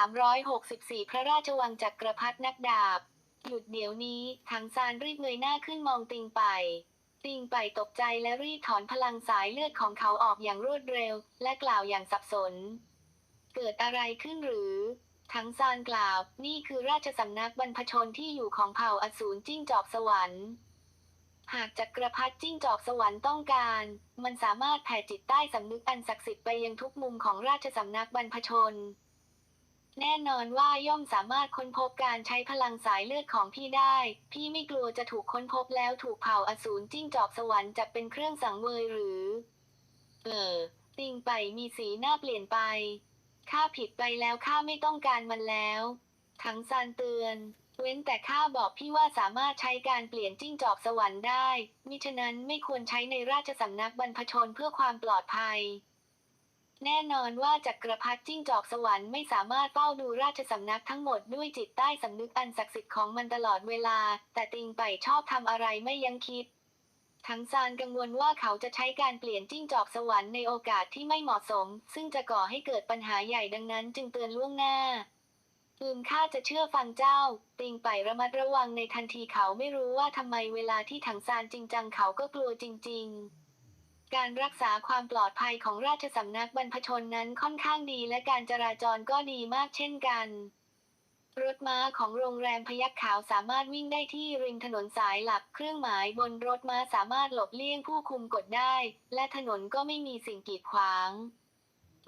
364 พระราชวังจักรพรรดินักดาบ หยุดเดี๋ยวนี้ถังซานรีบเงยหน้าขึ้นมองติงไปติงไปตกใจและรีบถอนพลังสายเลือดของเขาออกอย่างรวดเร็ว และกล่าวอย่างสับสน เกิดอะไรขึ้นหรือ ทั้งซานกล่าว นี่คือราชสำนักบรรพชนที่อยู่ของเผ่าอสูรจิ้งจอกสวรรค์ หากจักรพรรดิจิ้งจอกสวรรค์ต้องการ มันสามารถแผ่จิตใต้สำนึกอันศักดิ์สิทธิ์ไปยังทุกมุมของราชสำนักบรรพชน แน่นอนว่าย่อมสามารถค้นพบการใช้พลังสายเลือดของพี่ได้ พี่ไม่กลัวจะถูกค้นพบแล้วถูกเผาอสูรจิ้งจอกสวรรค์จับเป็นเครื่องสังเวยหรือ เออ ติงไปมีสีหน้าเปลี่ยนไป ข้าผิดไปแล้วข้าไม่ต้องการมันแล้ว ทั้งซานเตือน เว้นแต่ข้าบอกพี่ว่าสามารถใช้การเปลี่ยนจิ้งจอกสวรรค์ได้ มิฉะนั้นไม่ควรใช้ในราชสำนักบรรพชนเพื่อความปลอดภัย แน่นอนว่าจักรพรรดิจิ้งจอกสวรรค์ไม่สามารถเฝ้าดูราชสำนักทั้งหมดด้วยจิตใต้สำนึกอันศักดิ์สิทธิ์ของมันตลอดเวลา แต่ติงไปชอบทำอะไรไม่ยังคิด ทั้งซานกังวลว่าเขาจะใช้การเปลี่ยนจิ้งจอกสวรรค์ในโอกาสที่ไม่เหมาะสม ซึ่งจะก่อให้เกิดปัญหาใหญ่ดังนั้นจึงเตือนล่วงหน้าอืมข้าจะเชื่อฟังเจ้า ติงไประมัดระวังในทันทีเขาไม่รู้ว่าทำไมเวลาที่ถังซานจริงจังเขาก็กลัวจริง ๆ การรักษาความปลอดภัยของราชสำนักบรรพชนนั้นค่อนข้างดีและการจราจรก็ดีมากเช่นกัน รถม้าของโรงแรมพยัคฆ์ขาวสามารถวิ่งได้ที่ริมถนนสายหลักเครื่องหมายบนรถม้าสามารถหลบเลี่ยงผู้คุมกฎได้ และถนนก็ไม่มีสิ่งกีดขวาง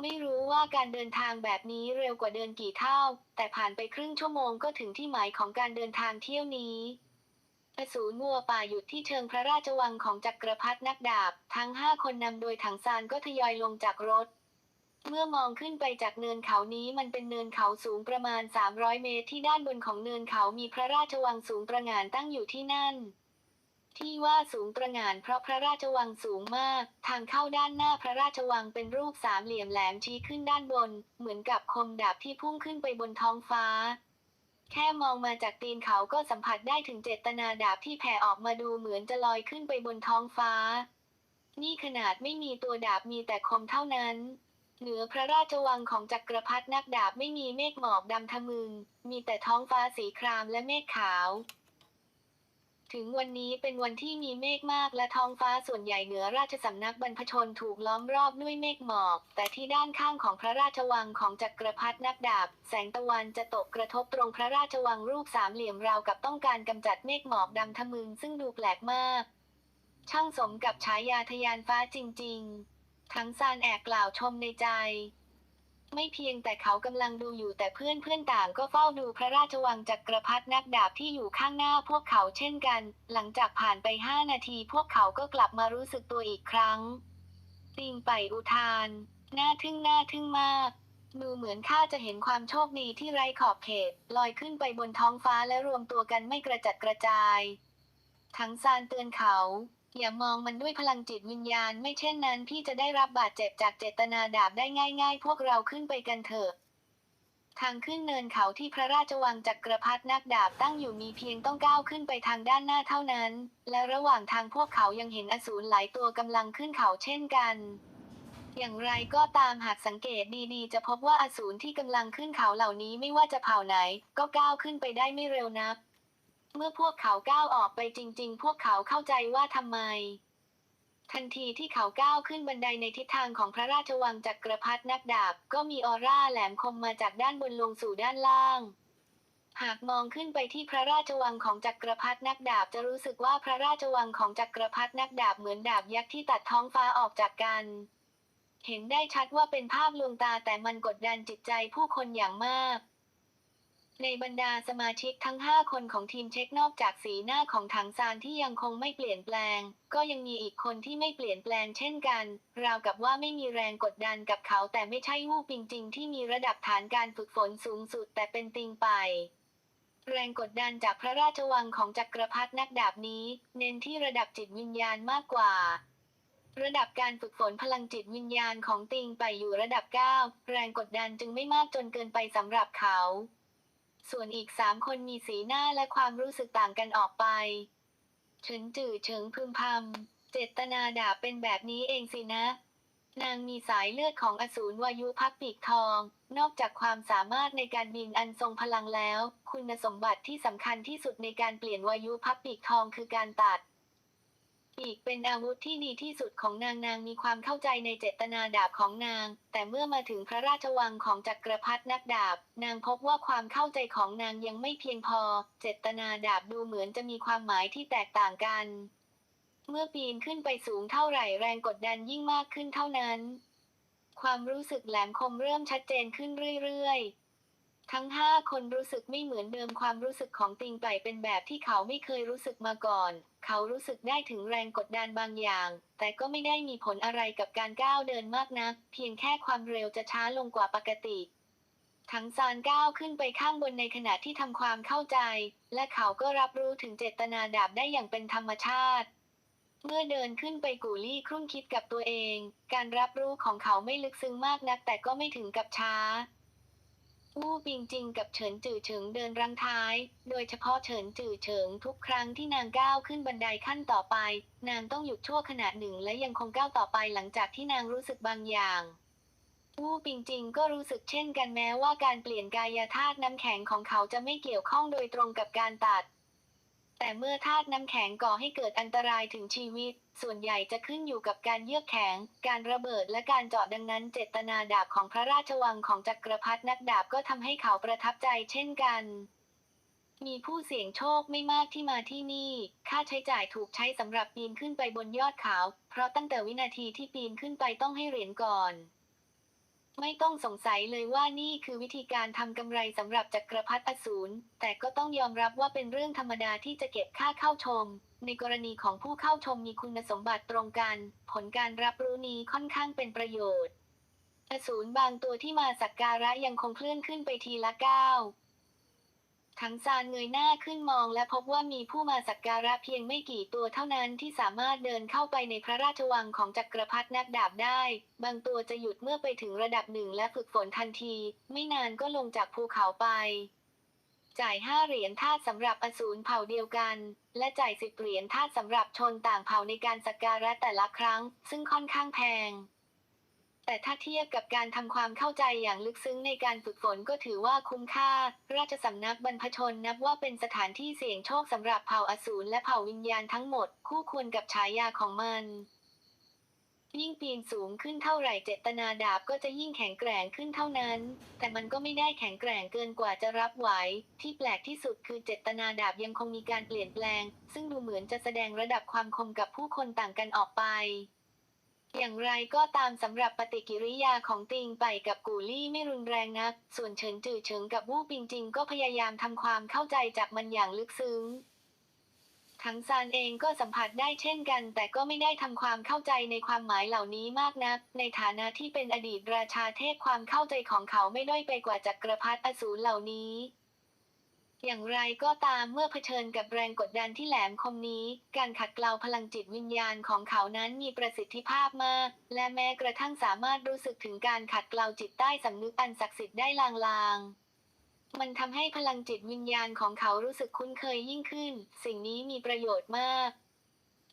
ไม่รู้ว่าการเดินทางแบบนี้เร็วกว่าเดินกี่เท่า แต่ผ่านไปครึ่งชั่วโมงก็ถึงที่หมายของการเดินทางเที่ยวนี้ อสูรงัวป่าหยุดที่เชิงพระราชวังของจักรพรรดินักดาบ ทั้งห้าคนนำโดยถังซานก็ทยอยลงจากรถ เมื่อมองขึ้นไปจากเนินเขานี้มันเป็นเนินเขาสูงประมาณ 300 เมตรที่ด้านบนของเนินเขามีพระราชวังสูงประหง่านตั้งอยู่ที่นั่น ที่ว่าสูงประหง่านเพราะพระราชวังสูงมาก ทางเข้าด้านหน้าพระราชวังเป็นรูปสามเหลี่ยมแหลมชี้ขึ้นด้านบน เหมือนกับคมดาบที่พุ่งขึ้นไปบนท้องฟ้า แค่มองมาจากตีนเขาก็สัมผัสได้ถึงเจตนาดาบที่แผ่ออกมาดูเหมือนจะลอยขึ้นไปบนท้องฟ้า นี่ขนาดไม่มีตัวดาบมีแต่คมเท่านั้น เหนือพระราชวังของจักรพรรดินักดาบไม่มีเมฆหมอกดำทะมึง มีแต่ท้องฟ้าสีครามและเมฆขาว ถึงวันนี้เป็นวันที่มีเมฆมากและท้องฟ้าส่วนใหญ่เหนือราชสำนักบรรพชนถูกล้อมรอบด้วยเมฆหมอก แต่ที่ด้านข้างของพระราชวังของจักรพรรดินักดาบ แสงตะวันจะตกกระทบตรงพระราชวังรูปสามเหลี่ยมราวกับต้องการกำจัดเมฆหมอกดำทะมึงซึ่งดูแปลกมาก ช่างสมกับฉายาทะยานฟ้าจริง ๆ ทั้งซานแอบกล่าวชมในใจ ไม่เพียงแต่เขากำลังดูอยู่แต่เพื่อนเพื่อนๆต่างก็เฝ้าดูพระราชวังจักกรพรรดินักดาบที่อยู่ข้างหน้าพวกเขาเช่นกัน หลังจากผ่านไปห้านาทีพวกเขาก็กลับมารู้สึกตัวอีกครั้งติงไปอุทานหน่าทึ่งหน่าทึ่งมากดูเหมือนข้าจะเห็นความโชคดีที่ไร้ขอบเขต ลอยขึ้นไปบนท้องฟ้าและรวมตัวกันไม่กระจัดกระจาย ทั้งซานเตือนเขา อย่ามองมันด้วยพลังจิตวิญญาณ ไม่เช่นนั้นพี่จะได้รับบาดเจ็บจากเจตนาดาบได้ง่าย ๆ พวกเราขึ้นไปกันเถอะทางขึ้นเนินเขาที่พระราชวังจักรพรรดินักดาบตั้งอยู่มีเพียงต้องก้าวขึ้นไปทางด้านหน้าเท่านั้น และระหว่างทางพวกเขายังเห็นอสูรหลายตัวกำลังขึ้นเขาเช่นกัน อย่างไรก็ตามหากสังเกตดีๆ จะพบว่าอสูรที่กำลังขึ้นเขาเหล่านี้ไม่ว่าจะเผ่าไหน ก็ก้าวขึ้นไปได้ไม่เร็วนัก เมื่อพวกเขาก้าวออกไปจริง ๆ พวกเขาเข้าใจว่าทำไม ทันทีที่เขาก้าวขึ้นบันไดในทิศทางของพระราชวังจักรพรรดินักดาบ ก็มีออร่าแหลมคมมาจากด้านบนลงสู่ด้านล่าง หากมองขึ้นไปที่พระราชวังของจักรพรรดินักดาบจะรู้สึกว่าพระราชวังของจักรพรรดินักดาบเหมือนดาบยักษ์ที่ตัดท้องฟ้าออกจากกัน เห็นได้ชัดว่าเป็นภาพลวงตาแต่มันกดดันจิตใจผู้คนอย่างมาก ในบรรดาสมาชิกทั้ง 5 คนของทีมเช็คนอกจากสีหน้าของถังซานที่ยังคงไม่เปลี่ยนแปลง ก็ยังมีอีกคนที่ไม่เปลี่ยนแปลงเช่นกัน ราวกับว่าไม่มีแรงกดดันกับเขาแต่ไม่ใช่วูปิงจริงที่มีระดับฐานการฝึกฝนสูงสุดแต่เป็นติงไป แรงกดดันจากพระราชวังของจักรพรรดินักดาบนี้ เน้นที่ระดับจิตวิญญาณมากกว่าระดับการฝึกฝนพลังจิตวิญญาณของติงไปอยู่ระดับ 9 แรงกดดันจึงไม่มากจนเกินไปสำหรับเขา ส่วนอีกสามคนมีสีหน้าและความรู้สึกต่างกันออกไปเฉินจื่อเฉิงพึมพำเจตนาด่าเป็นแบบนี้เองสินะ นางมีสายเลือดของอสูรวายุพักปีกทอง นอกจากความสามารถในการบินอันทรงพลังแล้ว คุณสมบัติที่สำคัญที่สุดในการเปลี่ยนวายุพักปีกทองคือการตัด ปีกเป็นอาวุธที่ดีที่สุดของนางนางมีความเข้าใจในเจตนาดาบของนาง แต่เมื่อมาถึงพระราชวังของจักรพรรดินักดาบ นางพบว่าความเข้าใจของนางยังไม่เพียงพอ เจตนาดาบดูเหมือนจะมีความหมายที่แตกต่างกัน เมื่อปีนขึ้นไปสูงเท่าไหร่แรงกดดันยิ่งมากขึ้นเท่านั้น ความรู้สึกแหลมคมเริ่มชัดเจนขึ้นเรื่อยๆ ทั้งห้าคนรู้สึกไม่เหมือนเดิมความรู้สึกของติงไปเป็นแบบที่เขาไม่เคยรู้สึกมาก่อน เขารู้สึกได้ถึงแรงกดดันบางอย่าง แต่ก็ไม่ได้มีผลอะไรกับการก้าวเดินมากนัก เพียงแค่ความเร็วจะช้าลงกว่าปกติ ทั้งซานก้าวขึ้นไปข้างบนในขณะที่ทำความเข้าใจ และเขาก็รับรู้ถึงเจตนาดาบได้อย่างเป็นธรรมชาติเมื่อเดินขึ้นไปกูลี่ครุ่นคิดกับตัวเอง การรับรู้ของเขาไม่ลึกซึ้งมากนักแต่ก็ไม่ถึงกับช้า วู้ปิงจิงกับเฉินจื่อเฉิงเดินรังท้าย โดยเฉพาะเฉินจื่อเฉิงทุกครั้งที่นางก้าวขึ้นบันไดขั้นต่อไป นางต้องหยุดชั่วขณะหนึ่งและยังคงก้าวต่อไปหลังจากที่นางรู้สึกบางอย่างวู้ปิงจิงก็รู้สึกเช่นกันแม้ว่าการเปลี่ยนกายธาตุน้ำแข็งของเขาจะไม่เกี่ยวข้องโดยตรงกับการตัด แต่เมื่อธาตุน้ำแข็งก่อให้เกิดอันตรายถึงชีวิต ส่วนใหญ่จะขึ้นอยู่กับการเยือกแข็ง การระเบิดและการเจาะดังนั้น เจตนาดาบของพระราชวังของจักรพรรดินักดาบก็ทำให้เขาประทับใจเช่นกันมีผู้เสี่ยงโชคไม่มากที่มาที่นี่ ค่าใช้จ่ายถูกใช้สำหรับปีนขึ้นไปบนยอดเขา เพราะตั้งแต่วินาทีที่ปีนขึ้นไปต้องให้เหรียญก่อน ไม่ต้องสงสัยเลยว่านี่คือวิธีการทำกำไรสำหรับจักรพรรดิอสูร แต่ก็ต้องยอมรับว่าเป็นเรื่องธรรมดาที่จะเก็บค่าเข้าชม ในกรณีของผู้เข้าชมมีคุณสมบัติตรงกัน ผลการรับรู้นี้ค่อนข้างเป็นประโยชน์ อสูรบางตัวที่มาสักการะยังคงเคลื่อนขึ้นไปทีละก้าว ทั้งซานเงยหน้าขึ้นมองและพบว่ามีผู้มาสักการะเพียงไม่กี่ตัวเท่านั้นที่สามารถเดินเข้าไปในพระราชวังของจักรพรรดินักดาบได้ บางตัวจะหยุดเมื่อไปถึงระดับหนึ่งและฝึกฝนทันที ไม่นานก็ลงจากภูเขาไป จ่ายห้าเหรียญทาสสำหรับอสูรเผ่าเดียวกัน และจ่ายสิบเหรียญทาสสำหรับชนต่างเผ่าในการสักการะแต่ละครั้ง ซึ่งค่อนข้างแพง แต่ถ้าเทียบกับการทำความเข้าใจอย่างลึกซึ้งในการฝึกฝนก็ถือว่าคุ้มค่า ราชสำนักบรรพชนนับว่าเป็นสถานที่เสี่ยงโชคสำหรับเผ่าอสูรและเผ่าวิญญาณทั้งหมด คู่ควรกับฉายาของมันยิ่งปีนสูงขึ้นเท่าไหร่เจตนาดาบก็จะยิ่งแข็งแกร่งขึ้นเท่านั้น แต่มันก็ไม่ได้แข็งแกร่งเกินกว่าจะรับไหว ที่แปลกที่สุดคือเจตนาดาบยังคงมีการเปลี่ยนแปลง ซึ่งดูเหมือนจะแสดงระดับความคมกับผู้คนต่างกันออกไป อย่างไรก็ตามสำหรับปฏิกิริยาของติงไปกับกูลี่ไม่รุนแรงนัก ส่วนเฉินจือเฉิงกับวู่ปิงจิงก็พยายามทำความเข้าใจจากมันอย่างลึกซึ้ง ทั้งซานเองก็สัมผัสได้เช่นกัน แต่ก็ไม่ได้ทำความเข้าใจในความหมายเหล่านี้มากนัก ในฐานะที่เป็นอดีตราชาเทพความเข้าใจของเขาไม่ด้อยไปกว่าจักรพรรดิอสูรเหล่านี้ อย่างไรก็ตามเมื่อเผชิญกับแรงกดดันที่แหลมคมนี้ การขัดเกลาพลังจิตวิญญาณของเขานั้นมีประสิทธิภาพมาก และแม้กระทั่งสามารถรู้สึกถึงการขัดเกลาจิตใต้สำนึกอันศักดิ์สิทธิ์ได้ลางๆมันทำให้พลังจิตวิญญาณของเขารู้สึกคุ้นเคยยิ่งขึ้น สิ่งนี้มีประโยชน์มาก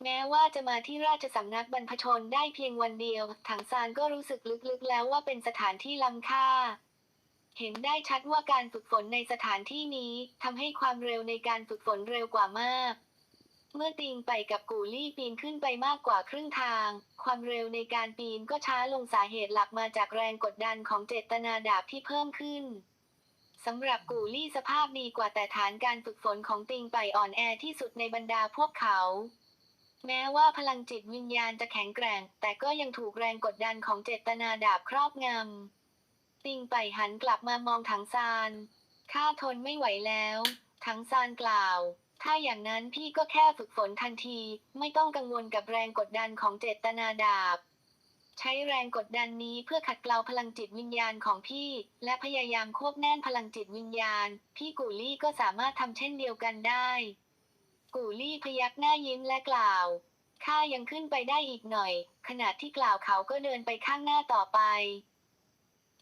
แม้ว่าจะมาที่ราชสำนักบรรพชนได้เพียงวันเดียว ถังซานก็รู้สึกลึกๆแล้วว่าเป็นสถานที่ล้ำค่า เห็นได้ชัดว่าการฝึกฝนในสถานที่นี้ทำให้ความเร็วในการฝึกฝนเร็วกว่ามาก เมื่อติงไปกับกูลี่ปีนขึ้นไปมากกว่าครึ่งทาง ความเร็วในการปีนก็ช้าลงสาเหตุหลักมาจากแรงกดดันของเจตนาดาบที่เพิ่มขึ้นสำหรับกูลี่สภาพดีกว่าแต่ฐานการฝึกฝนของติงไปอ่อนแอที่สุดในบรรดาพวกเขา แม้ว่าพลังจิตวิญญาณจะแข็งแกร่ง แต่ก็ยังถูกแรงกดดันของเจตนาดาบครอบงำ ติงไปหันกลับมามองถังซานข้าทนไม่ไหวแล้ว ถังซานกล่าว ถ้าอย่างนั้นพี่ก็แค่ฝึกฝนทันที ไม่ต้องกังวลกับแรงกดดันของเจตนาดาบ ใช้แรงกดดันนี้เพื่อขัดเกลาพลังจิตวิญญาณของพี่ และพยายามควบแน่นพลังจิตวิญญาณ พี่กูลี่ก็สามารถทำเช่นเดียวกันได้ กูลี่พยักหน้ายิ้มและกล่าวข้ายังขึ้นไปได้อีกหน่อย ขณะที่กล่าวเขาก็เดินไปข้างหน้าต่อไป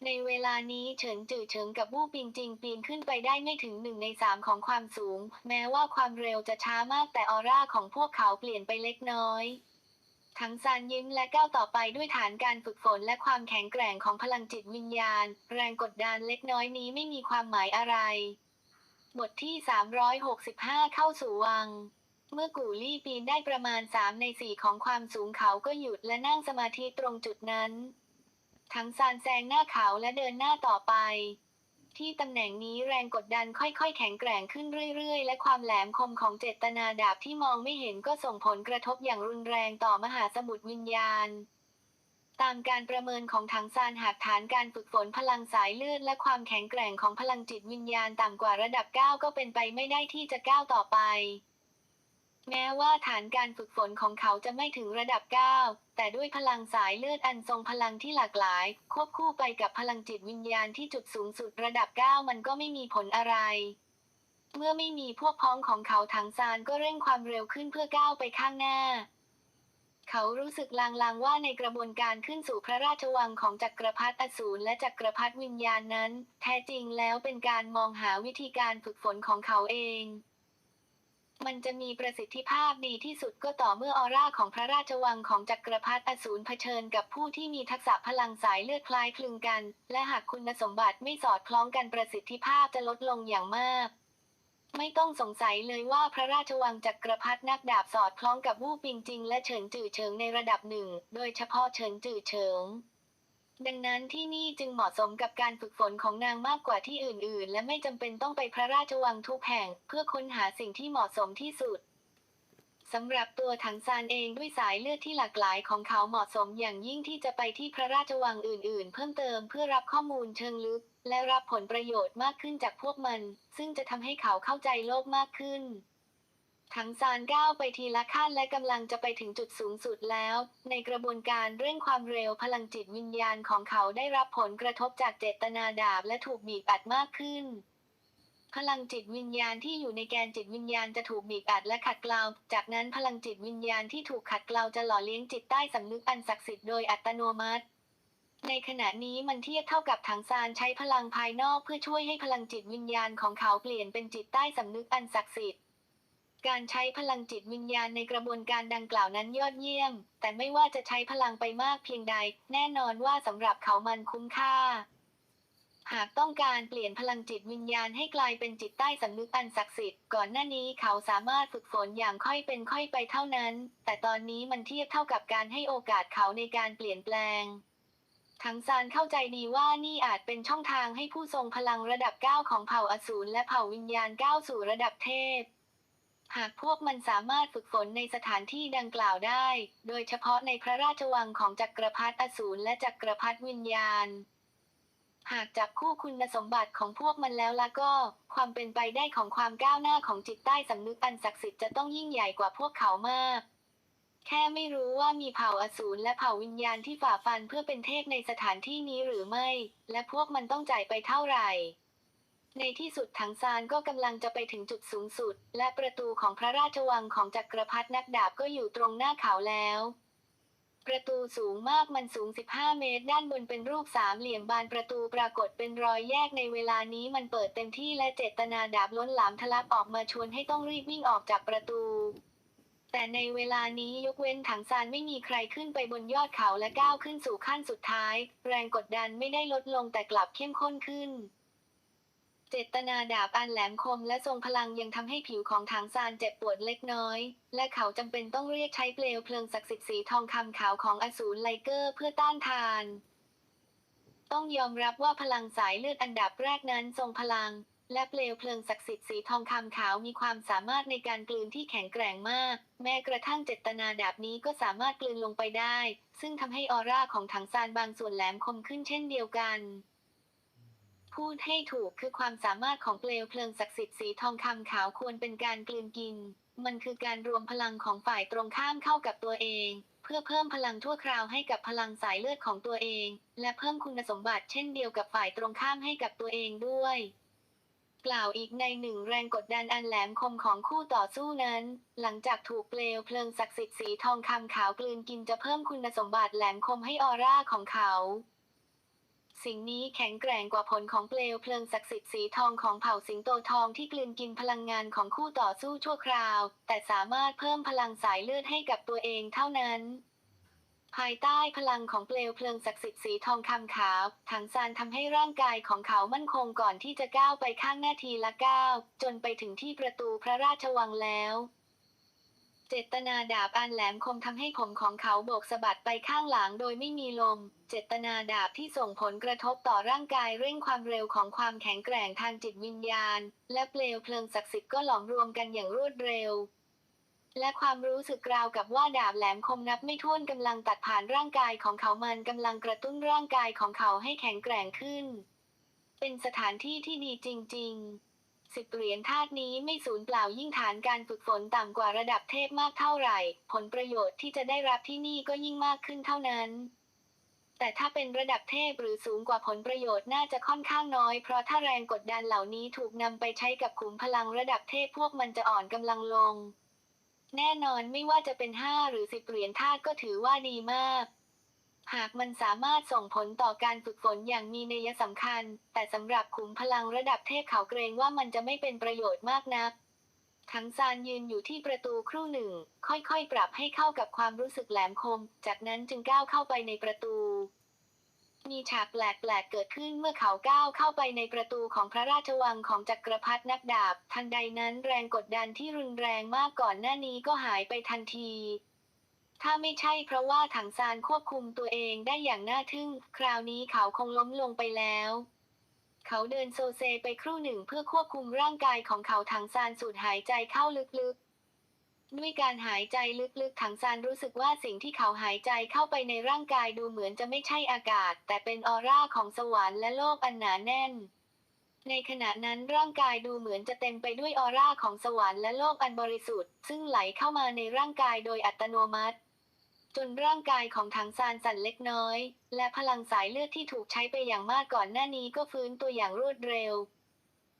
ในเวลานี้เฉินจื่อเฉิงกับวู่ปิงจิงปีนขึ้นไปได้ไม่ถึงหนึ่งในสามของความสูง แม้ว่าความเร็วจะช้ามากแต่ออร่าของพวกเขาเปลี่ยนไปเล็กน้อย ทั้งซานยิ้มและก้าวต่อไปด้วยฐานการฝึกฝนและความแข็งแกร่งของพลังจิตวิญญาณ แรงกดดันเล็กน้อยนี้ไม่มีความหมายอะไร บทที่ 365 เข้าสู่วังเมื่อกูลี่ปีนได้ประมาณ 3 ใน 4 ของความสูงเขาก็หยุดและนั่งสมาธิตรงจุดนั้น ทั้งซานแซงหน้าเขาและเดินหน้าต่อไป ที่ตำแหน่งนี้แรงกดดันค่อยๆ แข็งแกร่งขึ้นเรื่อยๆ และความแหลมคมของเจตนาดาบที่มองไม่เห็นก็ส่งผลกระทบอย่างรุนแรงต่อมหาสมุทรวิญญาณตามการประเมินของถังซานหากฐานการฝึกฝนพลังสายเลือดและความแข็งแกร่งของพลังจิตวิญญาณต่ำกว่าระดับ 9 ก็เป็นไปไม่ได้ที่จะก้าวต่อไป แม้ว่าฐานการฝึกฝนของเขาจะไม่ถึงระดับ 9 แต่ด้วยพลังสายเลือดอันทรงพลังที่หลากหลาย ควบคู่ไปกับพลังจิตวิญญาณที่จุดสูงสุดระดับ 9 มันก็ไม่มีผลอะไร เมื่อไม่มีพวกพ้องของเขาถังซานก็เร่งความเร็วขึ้นเพื่อก้าวไปข้างหน้า เขารู้สึกลางๆว่าในกระบวนการขึ้นสู่พระราชวังของจักรพรรดิอสูรและจักรพรรดิวิญญาณนั้น แท้จริงแล้วเป็นการมองหาวิธีการฝึกฝนของเขาเอง มันจะมีประสิทธิภาพดีที่สุดก็ต่อเมื่อออร่าของพระราชวังของจักรพรรดิอสูรเผชิญกับผู้ที่มีทักษะพลังสายเลือดคล้ายคลึงกัน และหากคุณสมบัติไม่สอดคล้องกันประสิทธิภาพจะลดลงอย่างมากไม่ต้องสงสัยเลยว่าพระราชวังจักรพรรดินักดาบสอดคล้องกับวู่ปิงจิงและเฉินจื่อเฉิงในระดับหนึ่ง โดยเฉพาะเฉินจื่อเฉิง ดังนั้นที่นี่จึงเหมาะสมกับการฝึกฝนของนางมากกว่าที่อื่นๆ และไม่จำเป็นต้องไปพระราชวังทุกแห่ง เพื่อค้นหาสิ่งที่เหมาะสมที่สุดสำหรับตัวถังซานเองด้วยสายเลือดที่หลากหลายของเขาเหมาะสมอย่างยิ่งที่จะไปที่พระราชวังอื่นๆ เพิ่มเติมเพื่อรับข้อมูลเชิงลึก และรับผลประโยชน์มากขึ้นจากพวกมัน ซึ่งจะทำให้เขาเข้าใจโลกมากขึ้น ถังซานก้าวไปทีละขั้นและกำลังจะไปถึงจุดสูงสุดแล้ว ในกระบวนการเร่งความเร็วพลังจิตวิญญาณของเขาได้รับผลกระทบจากเจตนาดาบและถูกบีบอัดมากขึ้น พลังจิตวิญญาณที่อยู่ในแกนจิตวิญญาณจะถูกบีบอัดและขัดเกลา จากนั้นพลังจิตวิญญาณที่ถูกขัดเกลาจะหล่อเลี้ยงจิตใต้สำนึกอันศักดิ์สิทธิ์โดยอัตโนมัติในขณะนี้มันเทียบเท่ากับถังซานใช้พลังภายนอกเพื่อช่วยให้พลังจิตวิญญาณของเขาเปลี่ยนเป็นจิตใต้สำนึกอันศักดิ์สิทธิ์ การใช้พลังจิตวิญญาณในกระบวนการดังกล่าวนั้นยอดเยี่ยม แต่ไม่ว่าจะใช้พลังไปมากเพียงใด แน่นอนว่าสำหรับเขามันคุ้มค่า หากต้องการเปลี่ยนพลังจิตวิญญาณให้กลายเป็นจิตใต้สำนึกอันศักดิ์สิทธิ์ ก่อนหน้านี้เขาสามารถฝึกฝนอย่างค่อยเป็นค่อยไปเท่านั้น แต่ตอนนี้มันเทียบเท่ากับการให้โอกาสเขาในการเปลี่ยนแปลงทั้งซานเข้าใจดีว่านี่อาจเป็นช่องทางให้ผู้ทรงพลังระดับ 9 ของเผ่าอสูรและเผ่าวิญญาณก้าวสู่ระดับเทพ หากพวกมันสามารถฝึกฝนในสถานที่ดังกล่าวได้ โดยเฉพาะในพระราชวังของจักรพรรดิอสูรและจักรพรรดิวิญญาณ หากจับคู่คุณสมบัติของพวกมันแล้วล่ะก็ ความเป็นไปได้ของความก้าวหน้าของจิตใต้สำนึกอันศักดิ์สิทธิ์จะต้องยิ่งใหญ่กว่าพวกเขามาก แค่ไม่รู้ว่ามีเผ่าอสูรและเผ่าวิญญาณที่ฝ่าฟันเพื่อเป็นเทพในสถานที่นี้หรือไม่ และพวกมันต้องจ่ายไปเท่าไหร่ ในที่สุดถังซานก็กำลังจะไปถึงจุดสูงสุด และประตูของพระราชวังของจักรพรรดินักดาบก็อยู่ตรงหน้าเขาแล้ว ประตูสูงมากมันสูง 15 เมตร ด้านบนเป็นรูปสามเหลี่ยมบานประตูปรากฏเป็นรอยแยกในเวลานี้มันเปิดเต็มที่และเจตนาดาบล้นหลามทะลักออกมาชวนให้ต้องรีบวิ่งออกจากประตู แต่ในเวลานี้ยกเว้นถังซานไม่มีใครขึ้นไปบนยอดเขาและก้าวขึ้นสู่ขั้นสุดท้าย แรงกดดันไม่ได้ลดลงแต่กลับเข้มข้นขึ้น เจตนาดาบอันแหลมคมและทรงพลังยังทำให้ผิวของถังซานเจ็บปวดเล็กน้อย และเขาจำเป็นต้องเรียกใช้เปลวเพลิงศักดิ์สิทธิ์สีทองคำขาวของอสูรไลเกอร์เพื่อต้านทาน ต้องยอมรับว่าพลังสายเลือดอันดับแรกนั้นทรงพลัง และเปลวเพลิงศักดิ์สิทธิ์สีทองคำขาวมีความสามารถในการกลืนที่แข็งแกร่งมาก แม้กระทั่งเจตนาดาบนี้ก็สามารถกลืนลงไปได้ ซึ่งทำให้ออร่าของถังซานบางส่วนแหลมคมขึ้นเช่นเดียวกัน พูดให้ถูกคือความสามารถของเปลวเพลิงศักดิ์สิทธิ์สีทองคำขาวควรเป็นการกลืนกิน มันคือการรวมพลังของฝ่ายตรงข้ามเข้ากับตัวเอง เพื่อเพิ่มพลังทั่วคราวให้กับพลังสายเลือดของตัวเอง และเพิ่มคุณสมบัติเช่นเดียวกับฝ่ายตรงข้ามให้กับตัวเองด้วย กล่าวอีกในหนึ่งแรงกดดันอันแหลมคมของคู่ต่อสู้นั้น หลังจากถูกเปลวเพลิงศักดิ์สิทธิ์สีทองคำขาวกลืนกินจะเพิ่มคุณสมบัติแหลมคมให้ออร่าของเขา สิ่งนี้แข็งแกร่งกว่าผลของเปลวเพลิงศักดิ์สิทธิ์สีทองของเผ่าสิงโตทองที่กลืนกินพลังงานของคู่ต่อสู้ชั่วคราว แต่สามารถเพิ่มพลังสายเลือดให้กับตัวเองเท่านั้นภายใต้พลังของเปลวเพลิงศักดิ์สิทธิ์สีทองคำขาว ถังซานทำให้ร่างกายของเขามั่นคงก่อนที่จะก้าวไปข้างหน้าทีละก้าว จนไปถึงที่ประตูพระราชวังแล้ว เจตนาดาบอันแหลมคมทำให้ผมของเขาโบกสะบัดไปข้างหลังโดยไม่มีลม เจตนาดาบที่ส่งผลกระทบต่อร่างกายเร่งความเร็วของความแข็งแกร่งทางจิตวิญญาณ และเปลวเพลิงศักดิ์สิทธิ์ก็หลอมรวมกันอย่างรวดเร็ว และความรู้สึกราวกับว่าดาบแหลมคมนับไม่ถ้วนกำลังตัดผ่านร่างกายของเขามันกำลังกระตุ้นร่างกายของเขาให้แข็งแกร่งขึ้น เป็นสถานที่ที่ดีจริง ๆ สิบเหรียญธาตุนี้ไม่สูญเปล่ายิ่งฐานการฝึกฝนต่ำกว่าระดับเทพมากเท่าไหร่ ผลประโยชน์ที่จะได้รับที่นี่ก็ยิ่งมากขึ้นเท่านั้น แต่ถ้าเป็นระดับเทพหรือสูงกว่าผลประโยชน์น่าจะค่อนข้างน้อยเพราะถ้าแรงกดดันเหล่านี้ถูกนำไปใช้กับขุมพลังระดับเทพพวกมันจะอ่อนกำลังลง แน่นอนไม่ว่าจะเป็นห้าหรือสิบเหรียญธาตุก็ถือว่าดีมาก หากมันสามารถส่งผลต่อการฝึกฝนอย่างมีนัยสำคัญ แต่สำหรับขุมพลังระดับเทพเขาเกรงว่ามันจะไม่เป็นประโยชน์มากนัก ทั้งซานยืนอยู่ที่ประตูครู่หนึ่ง ค่อยๆ ปรับให้เข้ากับความรู้สึกแหลมคม จากนั้นจึงก้าวเข้าไปในประตู มีฉากแปลกๆ เกิดขึ้นเมื่อเขาก้าวเข้าไปในประตูของพระราชวังของจักรพรรดินักดาบ ทันใดนั้นแรงกดดันที่รุนแรงมากก่อนหน้านี้ก็หายไปทันที ถ้าไม่ใช่เพราะว่าถังซานควบคุมตัวเองได้อย่างน่าทึ่ง คราวนี้เขาคงล้มลงไปแล้ว เขาเดินโซเซไปครู่หนึ่งเพื่อควบคุมร่างกายของเขาถังซานสูดหายใจเข้าลึกๆ ด้วยการหายใจลึกๆ ถังซานรู้สึกว่าสิ่งที่เขาหายใจเข้าไปในร่างกายดูเหมือนจะไม่ใช่อากาศ แต่เป็นออร่าของสวรรค์และโลกอันหนาแน่นในขณะนั้นร่างกายดูเหมือนจะเต็มไปด้วยออร่าของสวรรค์และโลกอันบริสุทธิ์ ซึ่งไหลเข้ามาในร่างกายโดยอัตโนมัติ จนร่างกายของถังซานสั่นเล็กน้อย และพลังสายเลือดที่ถูกใช้ไปอย่างมากก่อนหน้านี้ก็ฟื้นตัวอย่างรวดเร็ว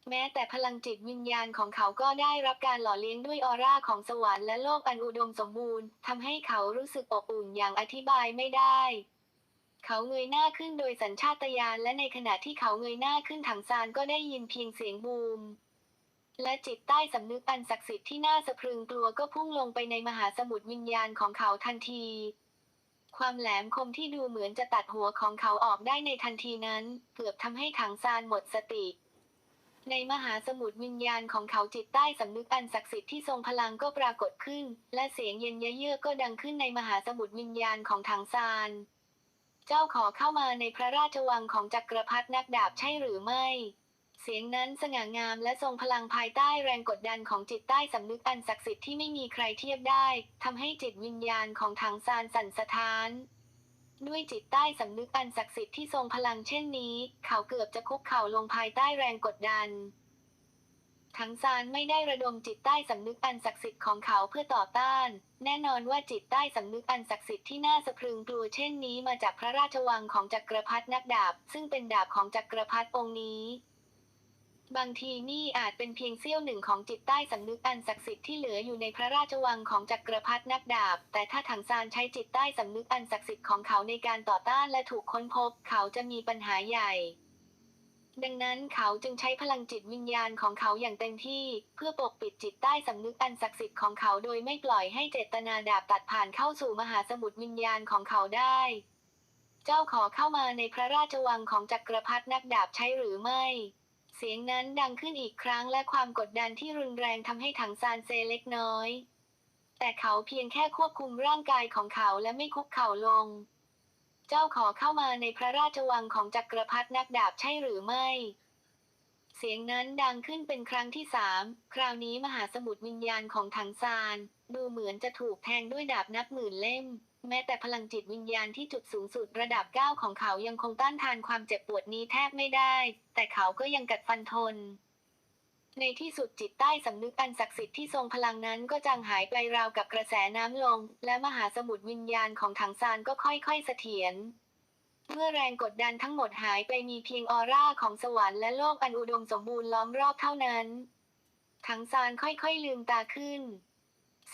แม้แต่พลังจิตวิญญาณของเขาก็ได้รับการหล่อเลี้ยงด้วยออร่าของสวรรค์และโลกอันอุดมสมบูรณ์ทำให้เขารู้สึกอบอุ่นอย่างอธิบายไม่ได้ เขาเงยหน้าขึ้นโดยสัญชาตญาณและในขณะที่เขาเงยหน้าขึ้นถังซานก็ได้ยินเพียงเสียงบูม และจิตใต้สำนึกอันศักดิ์สิทธิ์ที่น่าสะพรึงกลัวก็พุ่งลงไปในมหาสมุทรวิญญาณของเขาทันที ความแหลมคมที่ดูเหมือนจะตัดหัวของเขาออกได้ในทันทีนั้น เกือบทำให้ถังซานหมดสติ ในมหาสมุทรวิญญาณของเขาจิตใต้สำนึกอันศักดิ์สิทธิ์ที่ทรงพลังก็ปรากฏขึ้น และเสียงเย็นเยือกก็ดังขึ้นในมหาสมุทรวิญญาณของถังซาน เจ้าขอเข้ามาในพระราชวังของจักรพรรดินักดาบใช่หรือไม่ เสียงนั้นสง่างามและทรงพลังภายใต้แรงกดดันของจิตใต้สำนึกอันศักดิ์สิทธิ์ที่ไม่มีใครเทียบได้ทำให้จิตวิญญาณของถังซานสั่นสะท้าน ด้วยจิตใต้สำนึกอันศักดิ์สิทธิ์ที่ทรงพลังเช่นนี้ เขาเกือบจะคุกเข่าลงภายใต้แรงกดดันถังซานไม่ได้ระดมจิตใต้สำนึกอันศักดิ์สิทธิ์ของเขาเพื่อต่อต้าน แน่นอนว่าจิตใต้สำนึกอันศักดิ์สิทธิ์ที่น่าสะพรึงกลัวเช่นนี้มาจากพระราชวังของจักรพรรดินักดาบ ซึ่งเป็นดาบของจักรพรรดิองค์นี้ บางทีนี่อาจเป็นเพียงเสี้ยวหนึ่งของจิตใต้สำนึกอันศักดิ์สิทธิ์ที่เหลืออยู่ในพระราชวังของจักรพรรดินักดาบ แต่ถ้าถังซานใช้จิตใต้สำนึกอันศักดิ์สิทธิ์ของเขาในการต่อต้านและถูกค้นพบ เขาจะมีปัญหาใหญ่ ดังนั้นเขาจึงใช้พลังจิตวิญญาณของเขาอย่างเต็มที่ เพื่อปกปิดจิตใต้สำนึกอันศักดิ์สิทธิ์ของเขาโดยไม่ปล่อยให้เจตนาดาบตัดผ่านเข้าสู่มหาสมุทรวิญญาณของเขาได้ เจ้าขอเข้ามาในพระราชวังของจักรพรรดินักดาบใช่หรือไม่ เสียงนั้นดังขึ้นอีกครั้งและความกดดันที่รุนแรงทำให้ถังซานเซเล็กน้อย แต่เขาเพียงแค่ควบคุมร่างกายของเขาและไม่คุกเข่าลง เจ้าขอเข้ามาในพระราชวังของจักรพรรดินักดาบใช่หรือไม่ เสียงนั้นดังขึ้นเป็นครั้งที่สามคราวนี้มหาสมุทรวิญญาณของถังซาน ดูเหมือนจะถูกแทงด้วยดาบนับหมื่นเล่ม แม้แต่พลังจิตวิญญาณที่จุดสูงสุดระดับ 9 ของเขายังคงต้านทานความเจ็บปวดนี้แทบไม่ได้ แต่เขาก็ยังกัดฟันทน ในที่สุดจิตใต้สำนึกอันศักดิ์สิทธิ์ที่ทรงพลังนั้นก็จางหายไปราวกับกระแสน้ำลง และมหาสมุทรวิญญาณของถังซานก็ค่อยๆเสถียรเมื่อแรงกดดันทั้งหมดหายไปมีเพียงออร่าของสวรรค์และโลกอันอุดมสมบูรณ์ล้อมรอบเท่านั้น ถังซานค่อยๆลืมตาขึ้น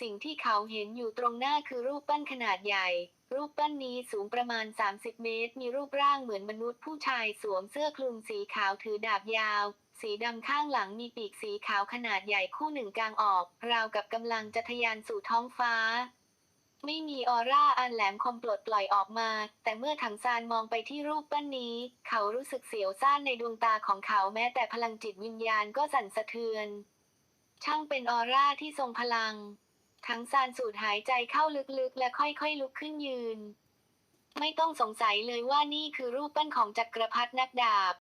สิ่งที่เขาเห็นอยู่ตรงหน้าคือรูปปั้นขนาดใหญ่ รูปปั้นนี้สูงประมาณ 30 เมตร มีรูปร่างเหมือนมนุษย์ผู้ชายสวมเสื้อคลุมสีขาวถือดาบยาว สีดำข้างหลังมีปีกสีขาวขนาดใหญ่คู่หนึ่งกลางออก ราวกับกำลังจะทะยานสู่ท้องฟ้าไม่มีออร่าอันแหลมคมปลดปล่อยออกมา แต่เมื่อถังซานมองไปที่รูปปั้นนี้ เขารู้สึกเสียวซ่านในดวงตาของเขาแม้แต่พลังจิตวิญญาณก็สั่นสะเทือน ช่างเป็นออร่าที่ทรงพลัง ทั้งซานสูดหายใจเข้าลึกๆ และค่อยๆลุกขึ้นยืน ไม่ต้องสงสัยเลยว่านี่คือรูปปั้นของจักรพรรดินักดาบ